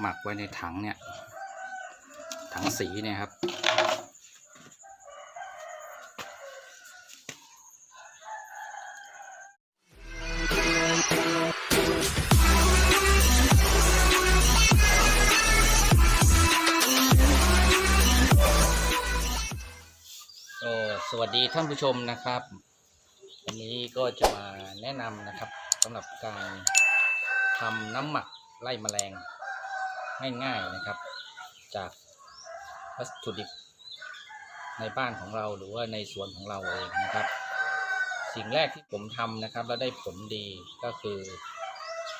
หมักไว้ในถังเนี่ย ถังสีเนี่ยครับ ก็สวัสดีท่านผู้ชมนะครับ วันนี้ก็จะมาแนะนำนะครับสำหรับการทำน้ำหมักไล่แมลง ง่ายๆนะครับ จากวัตถุดิบในบ้านของเราหรือว่าในสวนของเราเองนะครับ สิ่งแรกที่ผมทำนะครับ แล้วได้ผลดีก็คือ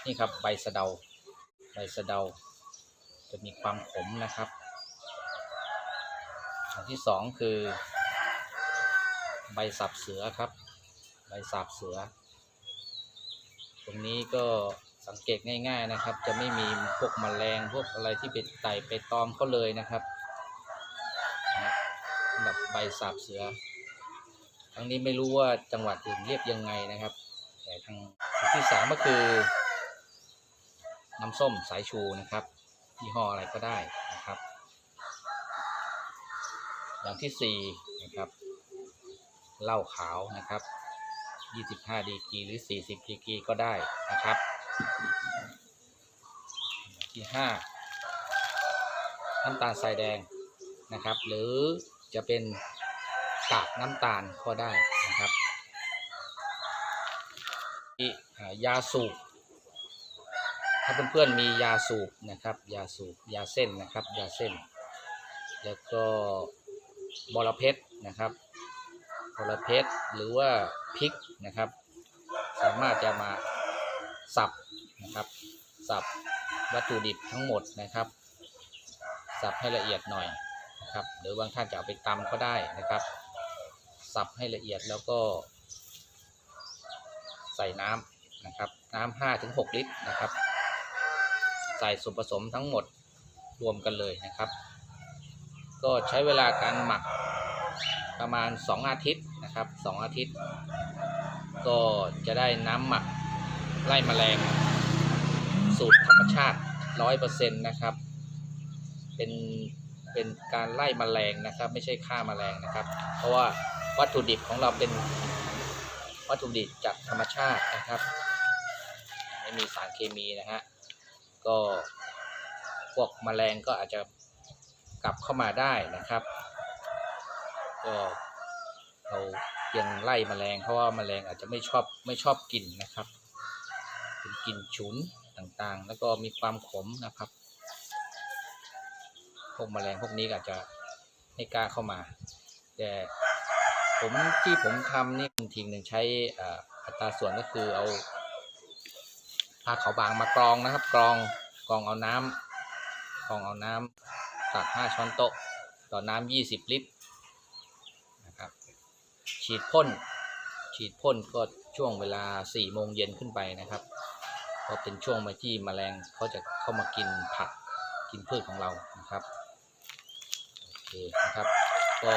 นี่ครับใบสะเดา ใบสะเดา จะมีความขมนะครับอันที่สองคือ ใบสับเสือครับ ใบสับเสือ ตรงนี้ก็ สังเกตง่าย ๆนะครับ จะไม่มีพวกมแมลงพวกอะไรที่เป็นไต่ไปตอมเขาเลยนะครับนะสำหรับใบสับเสือทั้งนี้ไม่รู้ว่าจังหวัดอื่นเรียกยังไงนะครับ แต่ทางสิ่งที่สามก็คือ น้ำส้มสายชูนะครับยี่ห้ออะไรก็ได้นะครับ อย่างที่สี่นะครับเหล้าขาวนะครับ 25 ดีกรีหรือ 40 ดีกรีก็ได้นะครับ ที่5น้ำตาลทรายแดงนะครับ หรือจะเป็นกากน้ำตาลก็ได้นะครับที่ยาสูบถ้าเพื่อนๆมียาสูบนะครับ ยาสูบยาเส้นนะครับ ยาเส้น แล้วก็บอระเพ็ดนะครับพลเพชรหรือว่าพริกนะครับ สามารถจะมา สับนะครับ สับวัตถุดิบทั้งหมดนะครับ สับให้ละเอียดหน่อยนะครับ หรือบางท่านจะเอาไปตำก็ได้นะครับ สับให้ละเอียดแล้วก็ ใส่น้ำนะครับ น้ำห้าถึงหกลิตรนะครับ ใส่ส่วนผสมทั้งหมดรวมกันเลยนะครับ ก็ใช้เวลาการหมักประมาณ 2 อาทิตย์นะครับ 2 อาทิตย์ ก็จะได้น้ำหมัก ไล่แมลง สูตรธรรมชาติ100%นต์นะครับ เป็นเป็นการไล่แมลงนะครับ ไม่ใช่ฆ่าแมลงนะครับ เพราะว่าวัตถุดิบของเราเป็นวัตถุดิบจากธรรมชาตินะครับ ไม่มีสารเคมีนะฮะก็พวกแมลงก็อาจจะกลับเข้ามาได้นะครับก็เราเพียงไล่แมลงเพราะว่าแมลงอาจจะไม่ชอบไม่ชอบกลิ่นนะครับ เป็นกลิ่นฉุนต่างๆ แล้วก็มีความขมนะครับ พวกแมลงพวกนี้อาจจะไม่กล้าเข้ามา แต่ผมที่ผมทำนี่ทีหนึ่งใช้อัตราส่วนก็คือเอาผ้าขาวบางมากรองนะครับ กรองกรองเอาน้ำกรองเอาน้ำตัก5ช้อนโต๊ะ ต่อน้ำ20 ลิตรนะครับฉีดพ่น ฉีดพ่นก็ช่วงเวลา4โมงเย็นขึ้นไปนะครับก็เป็นช่วงมาที่แมลงเขาจะเข้ามากินผักกินพืชของเรานะครับโอเคนะครับ ก็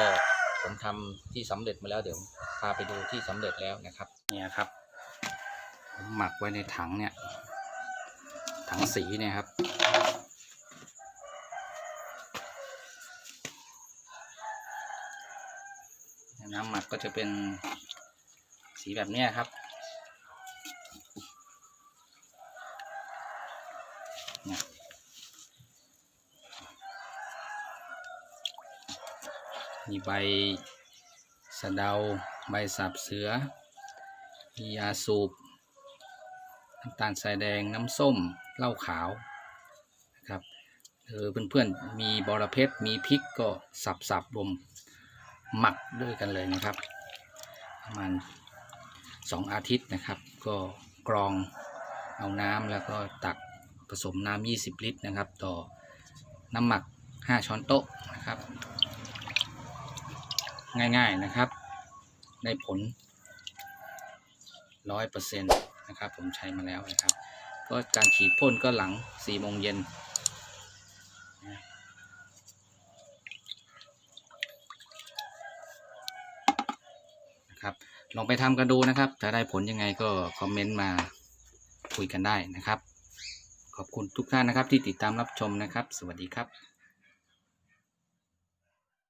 ผมทำที่สำเร็จมาแล้วเดี๋ยวพาไปดูที่สำเร็จแล้วนะครับเนี่ยครับผมหมักไว้ในถังเนี่ยถังสีเนี่ยครับน้ำหมักก็จะเป็น สีแบบนี้ครับเนี่ยมีใบสะเดา ใบสับเสือ มียาสูบ น้ำตาลทรายแดง น้ำส้ม เหล้าขาวนะครับหรือเพื่อนๆ มีบอระเพ็ดมีพริกก็สับๆรวมหมักด้วยกันเลยนะครับ ประมาณ 2 อาทิตย์นะครับ ก็กรองเอาน้ำแล้วก็ตักผสมน้ำ20 ลิตรนะครับ ต่อน้ำหมัก 5 ช้อนโต๊ะนะครับ ง่ายๆนะครับ ได้ผล 100%นะครับ ผมใช้มาแล้วนะครับ ก็การฉีดพ่นก็หลัง4โมงเย็น นะครับ ลองไปทำกันดูนะครับ ถ้าได้ผลยังไงก็คอมเมนต์มาคุยกันได้นะครับ ขอบคุณทุกท่านนะครับที่ติดตามรับชมนะครับ สวัสดีครับ